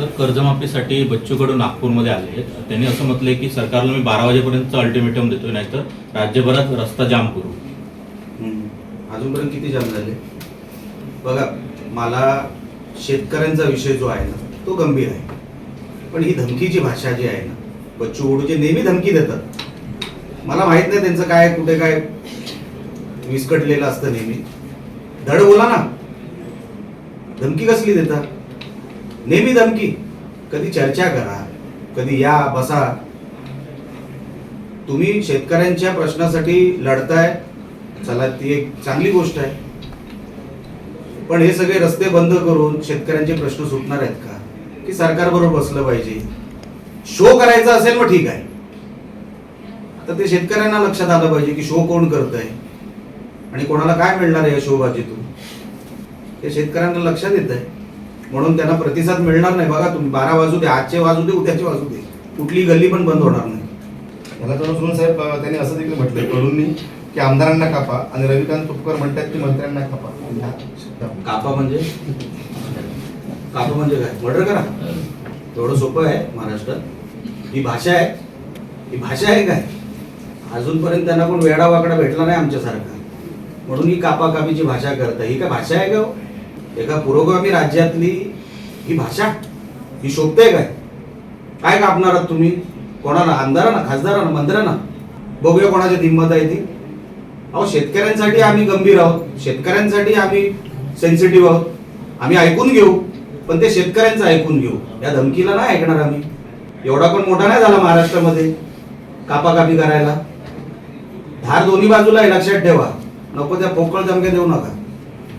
Sir कर्जमाफीसाठी बच्चू कडू नागपूरमध्ये आले त्यांनी असं म्हटलंय की सरकारला मी बारा वाजेपर्यंत अल्टिमेटम देतोय नाहीतर राज्यभरात रस्ता जाम करू. अजूनपर्यंत किती जाम झाले? बघा मला शेतकऱ्यांचा विषय जो आहे ना तो गंभीर आहे. पण ही धमकीची भाषा जी आहे ना बच्चू कडू जे नेहमी धमकी देतात. मला माहीत नाही त्यांचं काय कुठे काय विस्कटलेलं असतं नेहमी. धड बोला ना. धमकी कसली देतात? नेहमी धमकी. कधी चर्चा करा कधी या बसा. तुम्ही शेतकऱ्यांच्या प्रश्नासाठी लढताय. चला ती एक चांगली गोष्ट आहे. पण हे सगळे रस्ते बंद करून शेतकऱ्यांचे प्रश्न सुटणार आहेत का? की सरकार बरोबर बसलं पाहिजे? शो करायचा असेल मग ठीक आहे. तर ते शेतकऱ्यांना लक्षात आलं पाहिजे की शो कोण करत आहे आणि कोणाला काय मिळणार आहे या शोबाजीतून ते शेतकऱ्यांना लक्षात येत आहे म्हणून त्यांना प्रतिसाद मिळणार नाही. बघा तुम्ही बारा वाजू दे आजचे वाजू दे उद्याचे वाजू दे. कुठली गल्ली पण बंद होणार नाही. याला तर सुमन साहेब त्यांनी असं देखील म्हटलंय कडूंनी की आमदारांना कापा आणि रविकांत तुपकर म्हणतात की मंत्र्यांना कापा. कापा म्हणजे? कापा म्हणजे काय? मर्डर करा. एवढं सोपं आहे महाराष्ट्रात ही भाषा आहे. ही भाषा आहे काय? अजूनपर्यंत त्यांना कोण वेडा वाकडा भेटला नाही आमच्यासारखा. म्हणून ही कापाकापीची भाषा करता ही काय भाषा आहे का हो? एका पुरोगामी राज्यातली ही भाषा ही शोभते काय? काय कापणार आहात तुम्ही? कोणाला आमदारांना खासदारांना मंत्र्यांना? बघूया कोणाची हिंमत आहे ती. अहो शेतकऱ्यांसाठी आम्ही गंभीर आहोत. शेतकऱ्यांसाठी आम्ही सेन्सिटिव्ह आहोत. आम्ही ऐकून घेऊ पण ते शेतकऱ्यांचं ऐकून घेऊ. या धमकीला नाही ऐकणार आम्ही. एवढा पण मोठा नाही झाला महाराष्ट्रामध्ये कापाकापी करायला. धार दोन्ही बाजूला आहे लक्षात ठेवा. नको त्या पोकळ धमक्या देऊ नका.